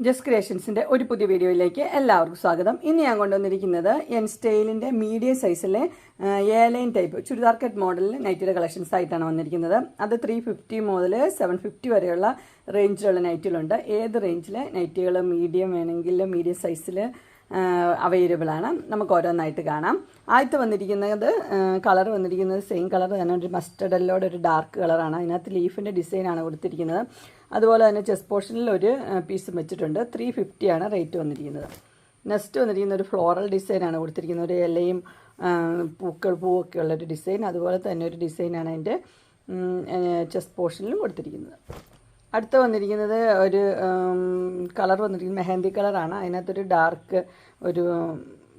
Just ക്രിയേഷൻസിന്റെ ഒരു പുതിയ വീഡിയോയിലേക്ക് എല്ലാവർക്കും സ്വാഗതം. ഇന്ന് ഞാൻ കൊണ്ടുവന്നിരിക്കുന്നത് എൻ സ്റ്റൈലിന്റെ medium സൈസിലെ A line type churidar cut മോഡലിൽ നൈറ്റിയുടെ കളക്ഷൻസ് ആയിട്ടാണ് വന്നിരിക്കുന്നത്. അത് ത്രീ ഫിഫ്റ്റി മുതൽ സെവൻ ഫിഫ്റ്റി വരെയുള്ള റേഞ്ചിലുള്ള നൈറ്റുകളുണ്ട് ഏത് റേഞ്ചിലെ നൈറ്റികൾ മീഡിയം വേണമെങ്കിൽ മീഡിയം സൈസിൽ അവൈലബിൾ ആണ്. നമുക്ക് ഓരോന്നായിട്ട് കാണാം. ആദ്യത്തെ വന്നിരിക്കുന്നത് കളർ വന്നിരിക്കുന്നത് സെയിം കളർ തന്നെ. ഒരു മസ്റ്റർഡ് എല്ലോടെ ഒരു ഡാർക്ക് കളറാണ് അതിനകത്ത് ലീഫിന്റെ ഡിസൈനാണ് കൊടുത്തിരിക്കുന്നത്. അതുപോലെ തന്നെ ചെസ് പോർഷനിൽ ഒരു പീസും വെച്ചിട്ടുണ്ട്. ത്രീ ഫിഫ്റ്റിയാണ് റേറ്റ് വന്നിരിക്കുന്നത്. നെക്സ്റ്റ് വന്നിരിക്കുന്ന ഒരു ഫ്ലോറൽ ഡിസൈനാണ് കൊടുത്തിരിക്കുന്നത്. ഒരു ഇലയും പൂക്കൾ പൂവൊക്കെ ഉള്ളൊരു ഡിസൈൻ അതുപോലെ തന്നെ ഒരു ഡിസൈനാണ് അതിന്റെ ചെസ് പോർഷനിലും കൊടുത്തിരിക്കുന്നത്. അടുത്ത വന്നിരിക്കുന്നത് ഒരു കളർ വന്നിരിക്കുന്നത് മെഹന്തി കളറാണ്. അതിനകത്തൊരു ഡാർക്ക് ഒരു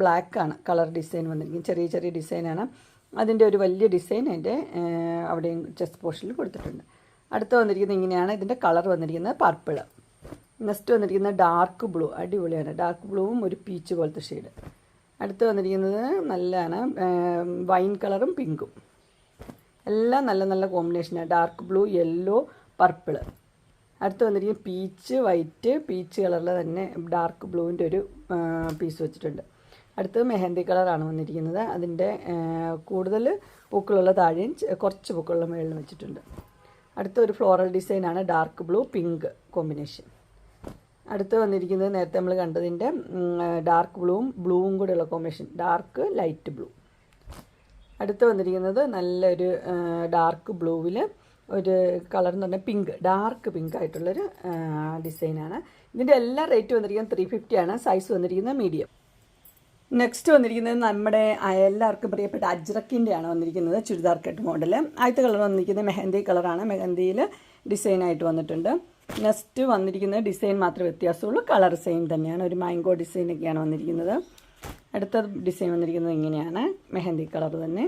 ബ്ലാക്കാണ് കളർ ഡിസൈൻ വന്നിരിക്കുന്നത്. ചെറിയ ചെറിയ ഡിസൈനാണ് അതിന്റെ ഒരു വലിയ ഡിസൈൻ അതിന്റെ അവിടെയും ചെസ്റ്റ് പോർഷനിൽ കൊടുത്തിട്ടുണ്ട്. അടുത്ത് വന്നിരിക്കുന്നത് ഇങ്ങനെയാണ്. ഇതിന്റെ കളർ വന്നിരിക്കുന്നത് പർപ്പിൾ നെക്സ്റ്റ് വന്നിരിക്കുന്നത് ഡാർക്ക് ബ്ലൂ അടിപൊളിയാണ്. ഡാർക്ക് ബ്ലൂവും ഒരു പീച്ച് പോലത്തെ ഷെയ്ഡ് അടുത്ത് വന്നിരിക്കുന്നത് നല്ലതാണ്. വൈൻ കളറും പിങ്കും. എല്ലാം നല്ല നല്ല കോമ്പിനേഷനാണ് ഡാർക്ക് ബ്ലൂ യെല്ലോ പർപ്പിൾ അടുത്ത് വന്നിരിക്കുന്നത് പീച്ച് വൈറ്റ് പീച്ച് കളറിൽ തന്നെ ഡാർക്ക് ബ്ലൂവിന്റെ ഒരു പീസ് വെച്ചിട്ടുണ്ട്. അടുത്തത് മെഹന്തി കളറാണ് വന്നിരിക്കുന്നത്. അതിന്റെ കൂടുതൽ പൂക്കളുള്ള താഴെയും കുറച്ച് പൂക്കളുള്ള മേളിൽ വെച്ചിട്ടുണ്ട്. അടുത്ത ഒരു ഫ്ലോറൽ ഡിസൈനാണ് ഡാർക്ക് ബ്ലൂ പിങ്ക് കോമ്പിനേഷൻ അടുത്ത് വന്നിരിക്കുന്നത് നേരത്തെ നമ്മൾ കണ്ടതിന്റെ ഡാർക്ക് ബ്ലൂവും ബ്ലൂവും കൂടെയുള്ള കോമ്പിനേഷൻ ഡാർക്ക് ലൈറ്റ് ബ്ലൂ അടുത്ത് വന്നിരിക്കുന്നത് നല്ലൊരു ഡാർക്ക് ബ്ലൂവിൽ ഒരു കളർ എന്ന് പറഞ്ഞാൽ പിങ്ക് ഡാർക്ക് പിങ്ക് ആയിട്ടുള്ളൊരു ഡിസൈനാണ് ഇതിന്റെ എല്ലാ റേറ്റ് വന്നിരിക്കുന്നത് ത്രീ ഫിഫ്റ്റി ആണ്. സൈസ് വന്നിരിക്കുന്നത് മീഡിയം നെക്സ്റ്റ് വന്നിരിക്കുന്നത് നമ്മുടെ എല്ലാവർക്കും പ്രിയപ്പെട്ട അജ്രക്കിന്റെ ആണ് വന്നിരിക്കുന്നത് ചുരിദാർ കട്ട് മോഡൽ ആദ്യത്തെ കളർ വന്നിരിക്കുന്നത് മെഹന്തി കളറാണ് മെഹന്തിയിൽ ഡിസൈനായിട്ട് വന്നിട്ടുണ്ട്. നെക്സ്റ്റ് വന്നിരിക്കുന്നത് ഡിസൈൻ മാത്രമേ വ്യത്യാസമുള്ളൂ. കളർ സെയിം തന്നെയാണ്. ഒരു മാംഗോ ഡിസൈനൊക്കെയാണ് വന്നിരിക്കുന്നത്. അടുത്ത ഡിസൈൻ വന്നിരിക്കുന്നത് ഇങ്ങനെയാണ്. മെഹന്തി കളർ തന്നെ.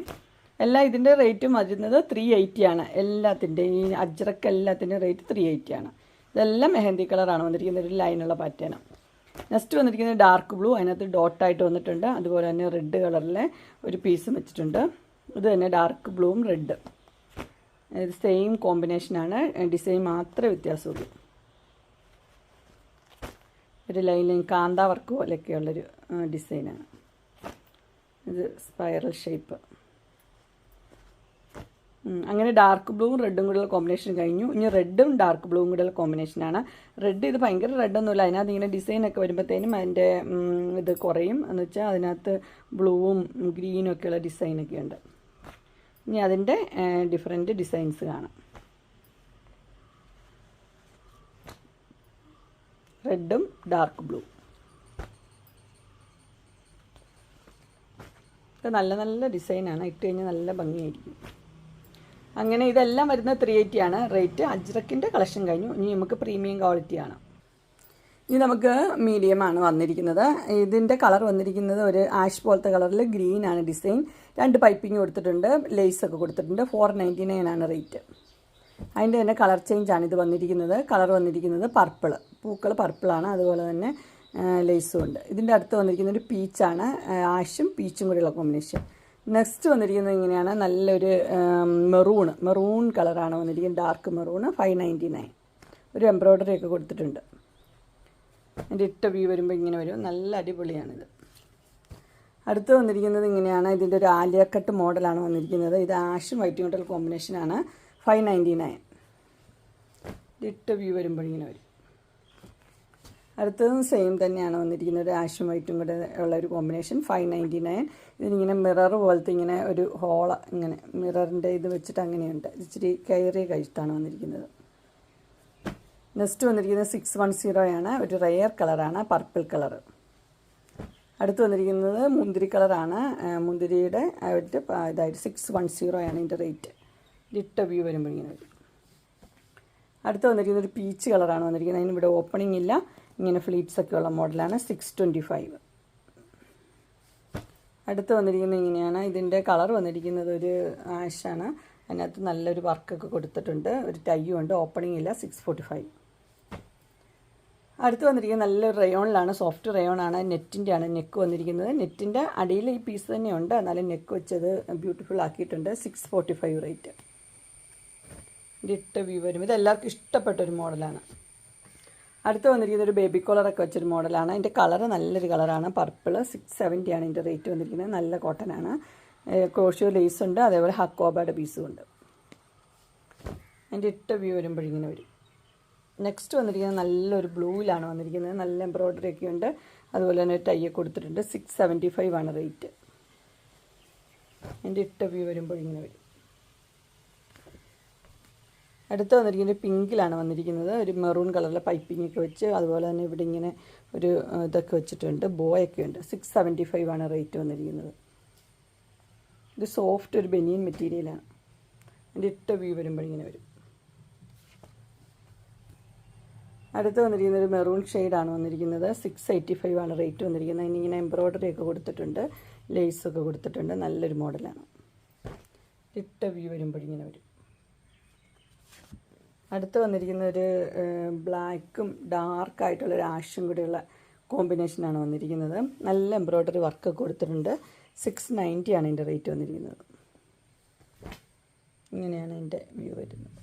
എല്ലാം ഇതിന്റെ റേറ്റും വരുന്നത് ത്രീ എയ്റ്റി ആണ്. എല്ലാത്തിന്റെയും ഈ അജ്രക്ക് എല്ലാത്തിന്റെയും റേറ്റ് ത്രീ എയ്റ്റി ആണ്. ഇതെല്ലാം മെഹന്തി കളറാണ് വന്നിരിക്കുന്നത്. ഒരു ലൈനുള്ള പാറ്റേൺ നെക്സ്റ്റ് വന്നിരിക്കുന്നത് ഡാർക്ക് ബ്ലൂ അതിനകത്ത് ഡോട്ടായിട്ട് വന്നിട്ടുണ്ട്. അതുപോലെ തന്നെ റെഡ് കളറിലെ ഒരു പീസും വെച്ചിട്ടുണ്ട്. ഇത് തന്നെ ഡാർക്ക് ബ്ലൂവും റെഡ് ഇത് സെയിം കോമ്പിനേഷനാണ് ഡിസൈൻ മാത്രമേ വ്യത്യാസമുള്ളൂ. ഒരു ലൈൻ ലൈൻ കാന്ത വർക്ക് പോലെയൊക്കെയുള്ളൊരു ഡിസൈനാണ് ഇത് സ്പൈറൽ ഷേപ്പ് അങ്ങനെ ഡാർക്ക് ബ്ലൂവും റെഡും കൂടെയുള്ള കോമ്പിനേഷൻ കഴിഞ്ഞു. ഇനി റെഡും ഡാർക്ക് ബ്ലൂവും കൂടെയുള്ള കോമ്പിനേഷനാണ് റെഡ് ഇത് ഭയങ്കര റെഡൊന്നുമില്ല അതിനകത്ത് ഇങ്ങനെ ഡിസൈനൊക്കെ വരുമ്പോഴത്തേനും അതിന്റെ ഇത് കുറയും. എന്ന് വെച്ചാൽ അതിനകത്ത് ബ്ലൂവും ഗ്രീനും ഒക്കെയുള്ള ഡിസൈനൊക്കെ ഉണ്ട്. ഇനി അതിന്റെ ഡിഫറെന്റ് ഡിസൈൻസ് കാണാം. റെഡും ഡാർക്ക് ബ്ലൂ ഇത് നല്ല നല്ല ഡിസൈനാണ് ഇട്ട് കഴിഞ്ഞാൽ നല്ല ഭംഗിയായിരിക്കും. അങ്ങനെ ഇതെല്ലാം വരുന്നത് ത്രീ എയ്റ്റി ആണ്. റേറ്റ് അജ്രക്കിന്റെ കളക്ഷൻ കഴിഞ്ഞു. ഇനി നമുക്ക് പ്രീമിയം ക്വാളിറ്റി ആണ്. ഇനി നമുക്ക് മീഡിയമാണ് വന്നിരിക്കുന്നത്. ഇതിന്റെ കളർ വന്നിരിക്കുന്നത് ഒരു ആഷ് പോലത്തെ കളറിൽ ഗ്രീൻ ആണ് ഡിസൈൻ രണ്ട് പൈപ്പിംഗ് കൊടുത്തിട്ടുണ്ട് ലേസ് ഒക്കെ കൊടുത്തിട്ടുണ്ട്. ഫോർ നയന്റി നയൻ ആണ് റേറ്റ് അതിന്റെ തന്നെ കളർ ചേഞ്ച് ആണ് ഇത് വന്നിരിക്കുന്നത്. കളർ വന്നിരിക്കുന്നത് പർപ്പിൾ പൂക്കൾ പർപ്പിളാണ് അതുപോലെ തന്നെ ലേസും ഉണ്ട്. ഇതിന്റെ അടുത്ത് വന്നിരിക്കുന്നൊരു പീച്ചാണ് ആഷും പീച്ചും കൂടെയുള്ള കോമ്പിനേഷൻ നെക്സ്റ്റ് വന്നിരിക്കുന്നത് ഇങ്ങനെയാണ് നല്ലൊരു മെറൂൺ മെറൂൺ കളറാണ് വന്നിരിക്കുന്നത്. Dark maroon five ninety nine ഒരു എംബ്രോയ്ഡറി ഒക്കെ കൊടുത്തിട്ടുണ്ട്. എന്റെ ഇട്ട വ്യൂ വരുമ്പോൾ ഇങ്ങനെ വരും. നല്ല അടിപൊളിയാണിത്. അടുത്ത് വന്നിരിക്കുന്നത് ഇങ്ങനെയാണ്. ഇതിന്റെ ഒരു ആലിയക്കട്ട് മോഡലാണ് വന്നിരിക്കുന്നത്. ഇത് ആഷും വൈറ്റും കൊണ്ടുള്ള കോമ്പിനേഷനാണ് ഫൈവ് നയന്റി നയൻ ഇട്ട വ്യൂ വരുമ്പോൾ ഇങ്ങനെ വരും. അടുത്തതും സെയിം തന്നെയാണ് വന്നിരിക്കുന്നത്. ആഷും വൈറ്റും കൂടെ ഉള്ള ഒരു കോമ്പിനേഷൻ ഫൈവ് നയന്റി നയൻ ഇതിനിങ്ങനെ മിറർ പോലത്തെ ഇങ്ങനെ ഒരു ഹോള ഇങ്ങനെ മിററിന്റെ ഇത് വെച്ചിട്ട് അങ്ങനെയുണ്ട്. ഇച്ചിരി കയറിയ കഴുത്താണ് വന്നിരിക്കുന്നത്. നെക്സ്റ്റ് വന്നിരിക്കുന്നത് സിക്സ് വൺ സീറോയാണ് ഒരു റെയർ കളറാണ് പർപ്പിൾ കളർ അടുത്ത് വന്നിരിക്കുന്നത് മുന്തിരി കളറാണ് മുന്തിരിയുടെ ആയിട്ട് ഇതായിട്ട് സിക്സ് വൺ സീറോയാണ് ഇതിന്റെ റേറ്റ് ഇട്ട വ്യൂ വരുമ്പോൾ ഇങ്ങനെ അടുത്ത് വന്നിരിക്കുന്നത് ഒരു പീച്ച് കളറാണ് വന്നിരിക്കുന്നത്. അതിന് ഇവിടെ ഓപ്പണിംഗ് ഇല്ല. ഇങ്ങനെ ഫ്ലീറ്റ്സ് ഒക്കെ ഉള്ള മോഡലാണ് സിക്സ് ട്വന്റി ഫൈവ്. അടുത്ത് വന്നിരിക്കുന്നത് ഇങ്ങനെയാണ്. ഇതിന്റെ കളർ വന്നിരിക്കുന്നത് ഒരു ആഷാണ്. അതിനകത്ത് നല്ലൊരു വർക്കൊക്കെ കൊടുത്തിട്ടുണ്ട്. ഒരു ടൈയും ഉണ്ട്. ഓപ്പണിംഗ് ഇല്ല. Six forty five. അടുത്ത് വന്നിരിക്കുന്നത് നല്ലൊരു റയോണിലാണ്. സോഫ്റ്റ് റയോണാണ്. നെറ്റിന്റെ ആണ് നെക്ക് വന്നിരിക്കുന്നത്. നെറ്റിന്റെ അടിയിൽ ഈ പീസ് തന്നെയുണ്ട്. എന്നാലും നെക്ക് വെച്ചത് ബ്യൂട്ടിഫുൾ ആക്കിയിട്ടുണ്ട്. Six forty five rate. ഇട്ട വ്യൂ വരും ഇത് എല്ലാവർക്കും ഇഷ്ടപ്പെട്ട ഒരു മോഡലാണ്. അടുത്ത് വന്നിരിക്കുന്നത് ഒരു ബേബി കോളറൊക്കെ വെച്ചൊരു മോഡലാണ്. അതിന്റെ കളറ് നല്ലൊരു കളറാണ് പർപ്പിൾ സിക്സ് സെവന്റിയാണ് ഇതിന്റെ റേറ്റ് വന്നിരിക്കുന്നത്. നല്ല കോട്ടനാണ് ക്രോഷ്യോ ലേസ് ഉണ്ട്. അതേപോലെ ഹക്കോബയുടെ പീസും ഉണ്ട്. അതിന്റെ ഇട്ട വ്യൂ വരുമ്പോഴിങ്ങനെ വരും. നെക്സ്റ്റ് വന്നിരിക്കുന്നത് നല്ലൊരു ബ്ലൂവിലാണ് വന്നിരിക്കുന്നത്. നല്ല എംബ്രോയ്ഡറി ഒക്കെ ഉണ്ട്. അതുപോലെ തന്നെ ടൈ കൊടുത്തിട്ടുണ്ട്. സിക്സ് സെവന്റി ഫൈവ് ആണ് റേറ്റ് അതിന്റെ ഇട്ട വ്യൂ വരുമ്പോഴിങ്ങനെ വരും. അടുത്ത് വന്നിരിക്കുന്നത് പിങ്കിലാണ് വന്നിരിക്കുന്നത്. ഒരു മെറൂൺ കളറിലെ പൈപ്പിംഗ് ഒക്കെ വെച്ച് അതുപോലെ തന്നെ ഇവിടെ ഇങ്ങനെ ഒരു ഇതൊക്കെ വെച്ചിട്ടുണ്ട്. ബോയൊക്കെ ഉണ്ട്. സിക്സ് സെവന്റി ഫൈവ് ആണ് റേറ്റ് വന്നിരിക്കുന്നത്. ഇത് സോഫ്റ്റ് ഒരു ബനിയൻ മെറ്റീരിയലാണ് അതിന്റെ ഇട്ട വ്യൂ വരുമ്പോൾ ഇങ്ങനെ വരും. അടുത്ത് വന്നിരിക്കുന്നത് ഒരു മെറൂൺ ഷെയ്ഡാണ് വന്നിരിക്കുന്നത്. സിക്സ് എയ്റ്റി ഫൈവ് ആണ് റേറ്റ് വന്നിരിക്കുന്നത്. അതിനിങ്ങനെ എംബ്രോയ്ഡറി ഒക്കെ കൊടുത്തിട്ടുണ്ട്. ലേസൊക്കെ കൊടുത്തിട്ടുണ്ട്. നല്ലൊരു മോഡലാണ് ഇട്ട വ്യൂ വരുമ്പോഴിങ്ങനെ വരും. അടുത്ത് വന്നിരിക്കുന്ന ഒരു ബ്ലാക്കും ഡാർക്കായിട്ടുള്ള ഒരു ആഷും കൂടെയുള്ള കോമ്പിനേഷനാണ് വന്നിരിക്കുന്നത്. നല്ല എംബ്രോയ്ഡറി വർക്ക് കൊടുത്തിട്ടുണ്ട്. സിക്സ് നയന്റി ആണ് ഇതിന്റെ റേറ്റ് വന്നിരിക്കുന്നത്. ഇങ്ങനെയാണ് എന്റെ വ്യൂ വരുന്നത്.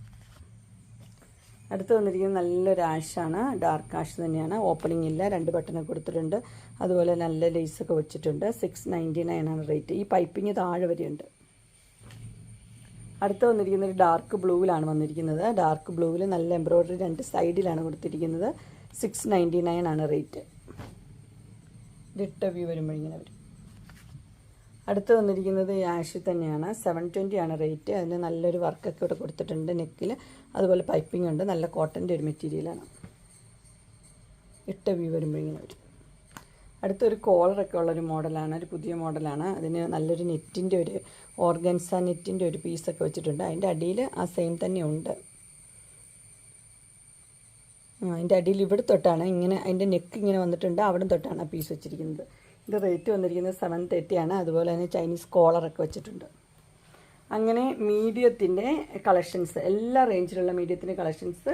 അടുത്ത് വന്നിരിക്കുന്നത് നല്ലൊരു ആഷാണ്. ഡാർക്ക് ആഷ് തന്നെയാണ്. ഓപ്പണിംഗ് ഇല്ല. രണ്ട് ബട്ടണൊക്കെ കൊടുത്തിട്ടുണ്ട്. അതുപോലെ നല്ല ലേസൊക്കെ വെച്ചിട്ടുണ്ട്. സിക്സ് നയന്റി നയൻ ആണ് റേറ്റ് ഈ പൈപ്പിംഗ് താഴെ വരെയുണ്ട്. അടുത്ത് വന്നിരിക്കുന്നത് ഡാർക്ക് ബ്ലൂവിലാണ് വന്നിരിക്കുന്നത്. ഡാർക്ക് ബ്ലൂവിൽ നല്ല എംബ്രോയ്ഡറി രണ്ട് സൈഡിലാണ് കൊടുത്തിരിക്കുന്നത്. സിക്സ് നയന്റി നയൻ ആണ് റേറ്റ് ഇട്ട വ്യൂ വരുമ്പോൾ ഇങ്ങനെ വരും. അടുത്ത് വന്നിരിക്കുന്നത് ആഷ് തന്നെയാണ്. സെവൻ ട്വന്റി ആണ് റേറ്റ് അതിന് നല്ലൊരു വർക്കൊക്കെ ഇവിടെ കൊടുത്തിട്ടുണ്ട് നെക്കിൽ അതുപോലെ പൈപ്പിംഗ് ഉണ്ട്. നല്ല കോട്ടന്റെ ഒരു മെറ്റീരിയലാണ് ഇട്ട വ്യൂ വരുമ്പോൾ ഇങ്ങനെ വരും. അടുത്തൊരു കോളറൊക്കെ ഉള്ളൊരു മോഡലാണ് ഒരു പുതിയ മോഡലാണ്. അതിന് നല്ലൊരു നെറ്റിന്റെ ഒരു ഓർഗൻസ നെറ്റിന്റെ ഒരു പീസൊക്കെ വെച്ചിട്ടുണ്ട്. അതിന്റെ അടിയിൽ ആ സെയിം തന്നെ ഉണ്ട്. അതിന്റെ അടിയിൽ ഇവിടെ തൊട്ടാണ് ഇങ്ങനെ അതിന്റെ നെക്ക് ഇങ്ങനെ വന്നിട്ടുണ്ട്. അവിടെ തൊട്ടാണ് ആ പീസ് വെച്ചിരിക്കുന്നത്. ഇത് റേറ്റ് വന്നിരിക്കുന്നത് സെവൻ തേർട്ടിയാണ്. അതുപോലെ തന്നെ ചൈനീസ് കോളറൊക്കെ വെച്ചിട്ടുണ്ട്. അങ്ങനെ മീഡിയത്തിന്റെ കളക്ഷൻസ് എല്ലാ റേഞ്ചിലുള്ള മീഡിയത്തിന്റെ കളക്ഷൻസ്